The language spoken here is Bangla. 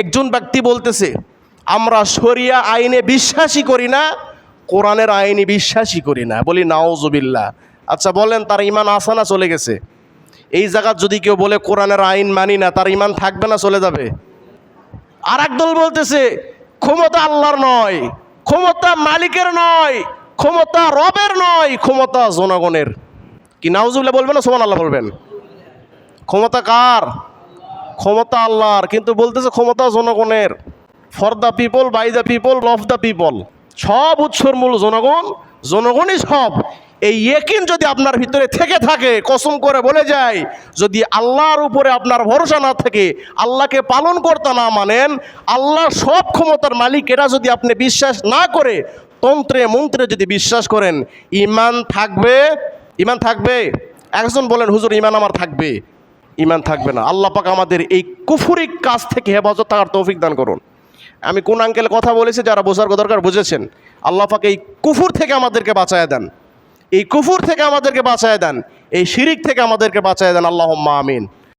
একজন ব্যক্তি বলতেছে, আমরা শরিয়া আইনে বিশ্বাসই করি না, কোরআনের আইনে বিশ্বাসই করি না। বলি নাওজবিল্লা আচ্ছা বলেন, তার ইমান আসানা চলে গেছে। এই জায়গার যদি কেউ বলে, কোরআনের আইন মানি না, তার ইমান থাকবে না, চলে যাবে? আর একদল বলতেছে, ক্ষমতা আল্লাহর নয়, ক্ষমতা মালিকের নয়, ক্ষমতা রবের নয়, ক্ষমতা জনগণের। কি, নাউজুবিল্লাহ বলবেন না সোমান আল্লাহ বলবেন? ক্ষমতা কার? ক্ষমতা আল্লাহর, কিন্তু বলতেছে ক্ষমতা জনগণের। For the people by the people of the people সব উৎসর মূল জনগণ, জনগণই সব। এই একিন যদি আপনার ভিতরে থেকে থাকে, কসম করে বলে যায়, যদি আল্লাহর উপরে আপনার ভরসা না থাকে, আল্লাহকে পালন করতে না মানেন আল্লাহ সব ক্ষমতার মালিক এটা যদি আপনি বিশ্বাস না করে, তন্ত্রে মন্ত্রে যদি বিশ্বাস করেন ইমান থাকবে ইমান থাকবে। একজন বলেন, হুজুর ইমান আমার থাকবে। ইমান থাকবে না। আল্লাহ পাক আমাদের এই কুফুরি কাজ থেকে হেফাজত থাকার তৌফিক দান করুন। আমি কোন আঙ্কেল কথা বলেছি, যারা বোঝার দরকার বুঝেছেন। আল্লাহ পাক এই কুফুর থেকে আমাদেরকে বাঁচায় দেন। এই কুফুর থেকে আমাদেরকে বাঁচায় দেন। এই শিরিক থেকে আমাদেরকে বাঁচায় দেন। আল্লাহ আমিন।